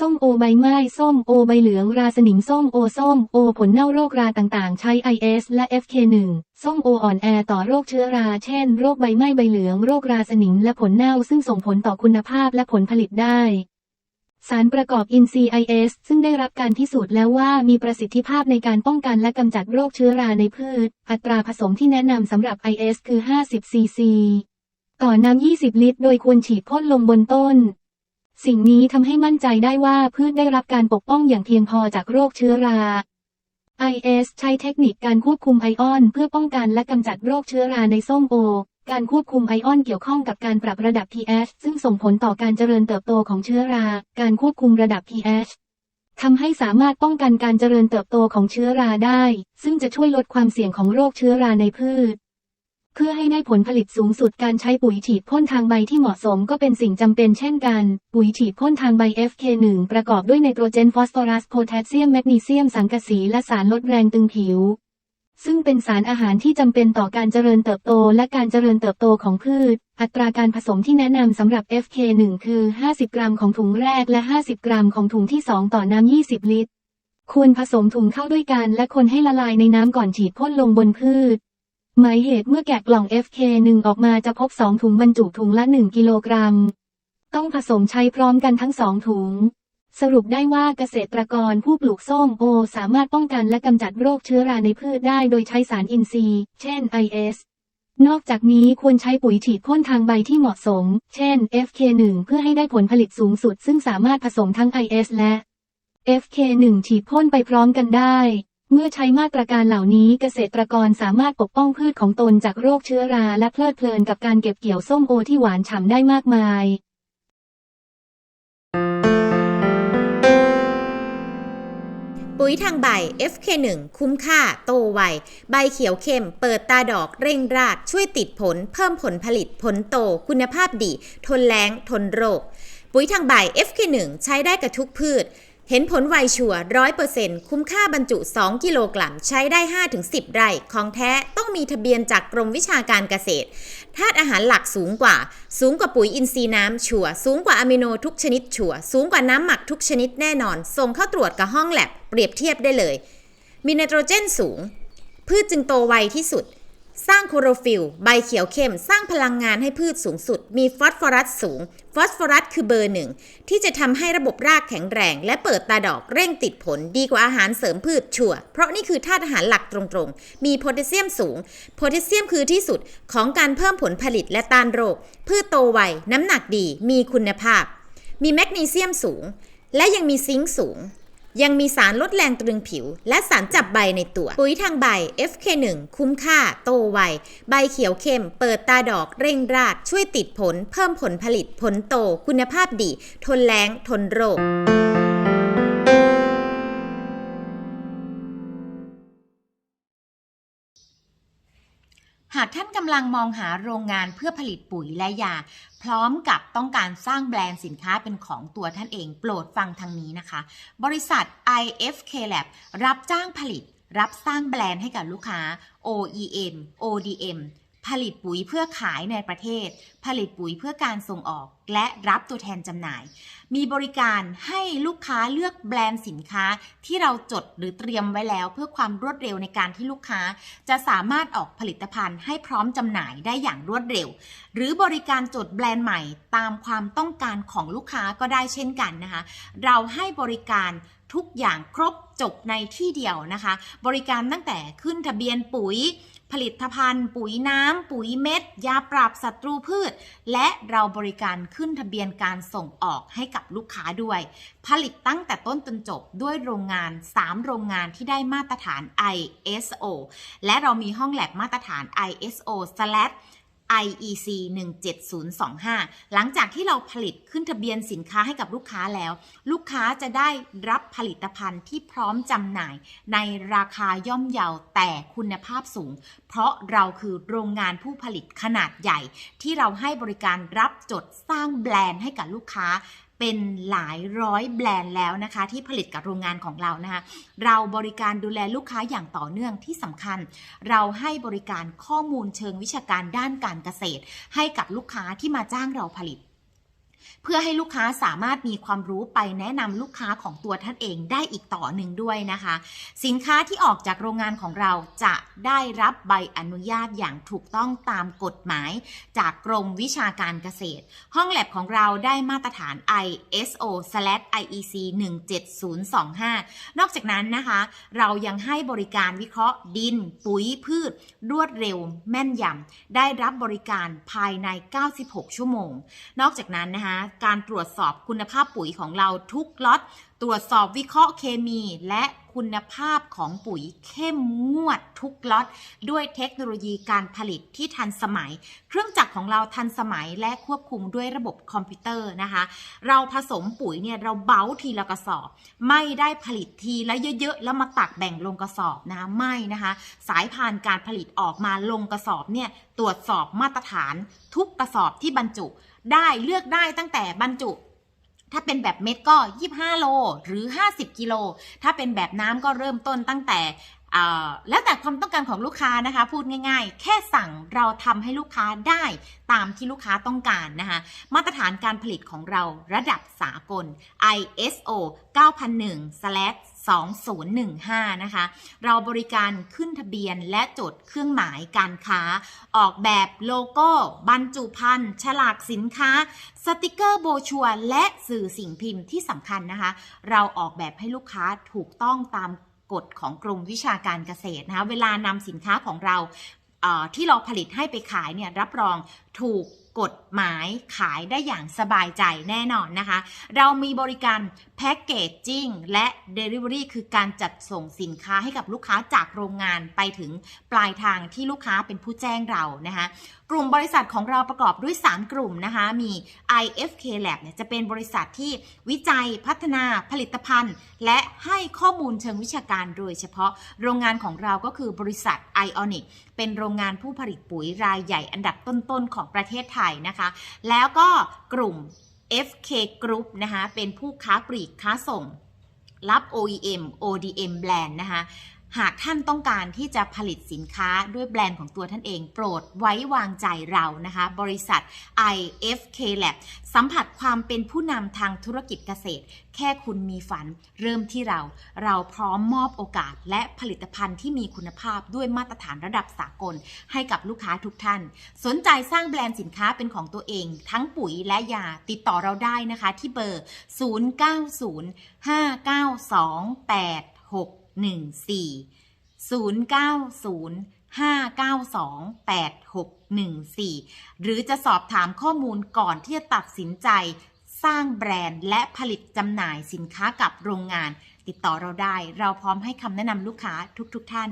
ส้มโอใบไม้ส้มโอใบเหลืองราสนิมส้มโอส้มโอผลเน่าโรคราต่างๆ ใช้ IS และ FK1 ส้มโออ่อนแอต่อโรคเชื้อราเช่นโรคใบไม้ใบเหลืองโรคราสนิมและผลเน่าซึ่งส่งผลต่อคุณภาพและผลผลิตได้ สารประกอบอิน NCIS ซึ่งได้รับการพิสูจน์แล้วว่ามีประสิทธิภาพในการป้องกันและกำจัดโรคเชื้อราในพืช อัตราผสมที่แนะนำสำหรับ IS คือ 50ซีซีต่อน้ำ20 ลิตร โดยควรฉีดพ่นลงบนต้น สิ่งนี้ทำให้มั่นใจได้ว่าพืชได้รับการปกป้องอย่างเพียงพอจากโรคเชื้อรา IS ใช้เทคนิคการควบคุมไอออน เพื่อป้องกันและกำจัดโรคเชื้อราในส้มโอ การควบคุมไอออนเกี่ยวข้องกับการปรับระดับ pH ซึ่งส่งผลต่อการเจริญเติบโตของเชื้อรา การควบคุมระดับ pH ทำให้สามารถป้องกันการเจริญเติบโตของเชื้อราได้ ซึ่งจะช่วยลดความเสี่ยงของโรคเชื้อราในพืช เพื่อให้ได้ผลผลิตสูงสุดการใช้ปุ๋ยฉีดพ่นทางใบที่เหมาะสมก็เป็นสิ่งจำเป็นเช่นกัน ปุ๋ยฉีดพ่นทางใบ FK1 ประกอบด้วยไนโตรเจนฟอสฟอรัสโพแทสเซียมแมกนีเซียมสังกะสีและสารลดแรงตึงผิว ซึ่งเป็นสารอาหารที่จำเป็นต่อการเจริญเติบโตและการเจริญเติบโตของพืช อัตราการผสมที่แนะนำสำหรับ FK1 คือ 50 กรัมของถุงแรกและ 50 กรัมของถุงที่ 2 ต่อน้ำ20 ลิตรควรผสมถุงเข้าด้วยกันและคนให้ละลายในน้ำก่อนฉีดพ่นลงบนพืช หมายเหตุเมื่อแกะกล่อง FK1 ออกมาจะพบ2ถุงบรรจุถุงละ 1 กิโลกรัม ต้องผสมใช้พร้อมกันทั้ง2ถุง สรุปได้ว่าเกษตรกรผู้ปลูกส้มโอ สามารถป้องกันและกำจัดโรคเชื้อราในพืชได้โดยใช้สารอินทรีย์ เช่น IS นอกจากนี้ควรใช้ปุ๋ยฉีดพ่นทางใบที่เหมาะสม เช่น FK1 เพื่อให้ได้ผลผลิตสูงสุด ซึ่งสามารถผสมทั้ง IS และ FK1 ฉีดพ่นไปพร้อมกันได้ เมื่อใช้มาตรการเหล่านี้เกษตรกรสามารถปกป้องพืชของตนจากโรคเชื้อราและเพลิดเพลินกับการเก็บเกี่ยวส้มโอที่หวานฉ่ำได้มากมายปุ๋ยทางใบ FK1 คุ้มค่า โตไว ใบเขียวเข้ม เปิดตาดอกเร่งราดช่วยติดผล เพิ่มผลผลิต ผลโต คุณภาพดี ทนแล้งทนโรค ปุ๋ยทางใบ FK1 ใช้ได้กับทุกพืช เห็นผลไวชัวร้อยเปอร์เซ็นต์คุ้มค่าบรรจุ 2 กิโลกรัม ใช้ได้ 5-10 ไร่ ของแท้ต้องมีทะเบียนจากกรมวิชาการเกษตรธาตุอาหารหลักสูงกว่า สูงกว่าปุ๋ยอินทรีย์น้ำชัวสูงกว่าอะมิโนทุกชนิดชัวสูงกว่าน้ำหมักทุกชนิดแน่นอน ส่งเข้าตรวจกับห้องแลบเปรียบเทียบได้เลย มีไนโตรเจนสูง พืชจึงโตไวที่สุด สร้างโคลอโรฟิลใบเขียวเข้ม สร้างพลังงานให้พืชสูงสุด มีฟอสฟอรัสสูง ฟอสฟอรัสคือเบอร์หนึ่งที่จะทำให้ระบบรากแข็งแรง และเปิดตาดอกเร่งติดผลดีกว่าอาหารเสริมพืชชัวเพราะนี่คือธาตุอาหารหลักตรงๆ มีโพแทสเซียมสูง โพแทสเซียมคือที่สุดของการเพิ่มผลผลิตและต้านโรค พืชโตไว น้ำหนักดี มีคุณภาพ มีแมกนีเซียมสูง และยังมีซิงค์สูง ยังมีสารลดแรงตรึงผิว และสารจับใบในตัว ปุ๋ยทางใบ FK1 คุ้มค่า โตไว ใบเขียวเข้ม เปิดตาดอกเร่งราด ช่วยติดผล เพิ่มผลผลิตผลโต คุณภาพดี ทนแรงทนโรค หากท่านกำลังมองหาโรงงานเพื่อผลิตปุ๋ยและยา พร้อมกับต้องการสร้างแบรนด์สินค้าเป็นของตัวท่านเองโปรดฟังทางนี้นะคะ บริษัท IFK Lab รับจ้างผลิต รับสร้างแบรนด์ให้กับลูกค้า OEM ODM ผลิตปุ๋ยเพื่อขายในประเทศ ผลิตปุ๋ยเพื่อการส่งออก และรับตัวแทนจำหน่าย มีบริการให้ลูกค้าเลือกแบรนด์สินค้าที่เราจดหรือเตรียมไว้แล้ว เพื่อความรวดเร็วในการที่ลูกค้า จะสามารถออกผลิตภัณฑ์ให้พร้อมจำหน่ายได้อย่างรวดเร็ว หรือบริการจดแบรนด์ใหม่ตามความต้องการของลูกค้าก็ได้เช่นกันนะคะ เราให้บริการ ทุกอย่างครบจบในที่เดียวนะคะ บริการตั้งแต่ขึ้นทะเบียนปุ๋ย ผลิตภัณฑ์ ปุ๋ยน้ำ ปุ๋ยเม็ด ยาปราบศัตรูพืช และเราบริการขึ้นทะเบียนการส่งออกให้กับลูกค้าด้วย ผลิตตั้งแต่ต้นจนจบด้วยโรงงาน 3 โรงงานที่ได้มาตรฐาน ISO และเรามีห้องแลบมาตรฐาน ISO IEC 17025 หลังจากที่เราผลิตขึ้นทะเบียนสินค้าให้กับลูกค้าแล้ว ลูกค้าจะได้รับผลิตภัณฑ์ที่พร้อมจำหน่าย ในราคาย่อมเยาแต่คุณภาพสูง เพราะเราคือโรงงานผู้ผลิตขนาดใหญ่ ที่เราให้บริการรับจดสร้างแบรนด์ให้กับลูกค้า เป็นหลายร้อยแบรนด์แล้วนะคะ ที่ผลิตกับโรงงานของเรานะคะ เราบริการดูแลลูกค้าอย่างต่อเนื่องที่สำคัญ เราให้บริการข้อมูลเชิงวิชาการด้านการเกษตร ให้กับลูกค้าที่มาจ้างเราผลิต เพื่อให้ลูกค้าสามารถมีความรู้ไปแนะนำลูกค้าของตัวท่านเองได้อีกต่อหนึ่งด้วยนะคะ สินค้าที่ออกจากโรงงานของเราจะได้รับใบอนุญาตอย่างถูกต้องตามกฎหมาย จากกรมวิชาการเกษตร ห้องแลบของเราได้มาตรฐาน ISO/IEC 17025 นอกจากนั้นนะคะ เรายังให้บริการวิเคราะห์ดิน ปุ๋ยพืช รวดเร็ว แม่นยำได้รับบริการภายใน 96 ชั่วโมง นอกจากนั้นนะคะการตรวจสอบคุณภาพปุ๋ยของเราทุกล็อต ตรวจสอบวิเคราะห์เคมีและคุณภาพของปุ๋ยเข้มงวดทุกล็อต ด้วยเทคโนโลยีการผลิตที่ทันสมัย เครื่องจักรของเราทันสมัยและควบคุมด้วยระบบคอมพิวเตอร์นะคะ เราผสมปุ๋ยเนี่ยเราเบ้าทีละกระสอบ ไม่ได้ผลิตทีละเยอะๆ แล้วมาตักแบ่งลงกระสอบนะคะไม่นะคะ สายพานการผลิตออกมาลงกระสอบเนี่ยตรวจสอบมาตรฐานทุกกระสอบที่บรรจุ ได้เลือกได้ตั้งแต่บรรจุ ถ้าเป็นแบบเม็ดก็ 25 โล หรือ 50 กิโล ถ้าเป็นแบบน้ำก็เริ่มต้นตั้งแต่ แล้วแต่ความต้องการของลูกค้านะคะ พูดง่าย ๆ แค่สั่งเราทำให้ลูกค้าได้ตามที่ลูกค้าต้องการนะคะมาตรฐานการผลิตของเราระดับสากล ISO 9001/2015 นะคะ เราบริการขึ้นทะเบียนและจดเครื่องหมายการค้า ออกแบบโลโก้ บรรจุภัณฑ์ฉลากสินค้า สติกเกอร์โบชัวและสื่อสิ่งพิมพ์ที่สำคัญนะคะ เราออกแบบให้ลูกค้าถูกต้องตาม กฎของกรมวิชาการเกษตรนะคะเวลานำสินค้าของเราที่เราผลิตให้ไปขายเนี่ยรับรองถูก กฎหมายขายได้อย่างสบายใจแน่นอนนะคะ เรามีบริการแพ็กเกจจิ้งและ Delivery คือการจัดส่งสินค้าให้กับลูกค้าจากโรงงานไปถึงปลายทางที่ลูกค้าเป็นผู้แจ้งเรานะคะกลุ่มบริษัทของเราประกอบด้วย 3 กลุ่มนะคะ มี IFK Lab เนี่ยจะเป็นบริษัทที่วิจัยพัฒนาผลิตภัณฑ์ และให้ข้อมูลเชิงวิชาการโดยเฉพาะโรงงานของเราก็คือบริษัท Ionic เป็นโรงงานผู้ผลิตปุ๋ยรายใหญ่อันดับต้นๆของประเทศไทยนะคะ แล้วก็กลุ่ม FK Group นะคะ เป็นผู้ค้าปลีกค้าส่ง รับ OEM ODM แบรนด์นะคะ หากท่านต้องการที่จะผลิตสินค้าด้วยแบรนด์ของตัวท่านเอง โปรดไว้วางใจเรานะคะ บริษัท IFK Lab สัมผัสความเป็นผู้นำทางธุรกิจเกษตร แค่คุณมีฝันเริ่มที่เรา เราพร้อมมอบโอกาส และผลิตภัณฑ์ที่มีคุณภาพด้วยมาตรฐานระดับสากล ให้กับลูกค้าทุกท่าน สนใจสร้างแบรนด์สินค้าเป็นของตัวเอง ทั้งปุ๋ยและยาติดต่อเราได้นะคะ ที่เบอร์ 0905928614 0905928614หรือจะสอบถามข้อมูลก่อนที่จะตัดสินใจ สร้างแบรนด์และผลิตจำหน่ายสินค้ากับโรงงาน ติดต่อเราได้ เราพร้อมให้คำแนะนำลูกค้าทุกๆทท่าน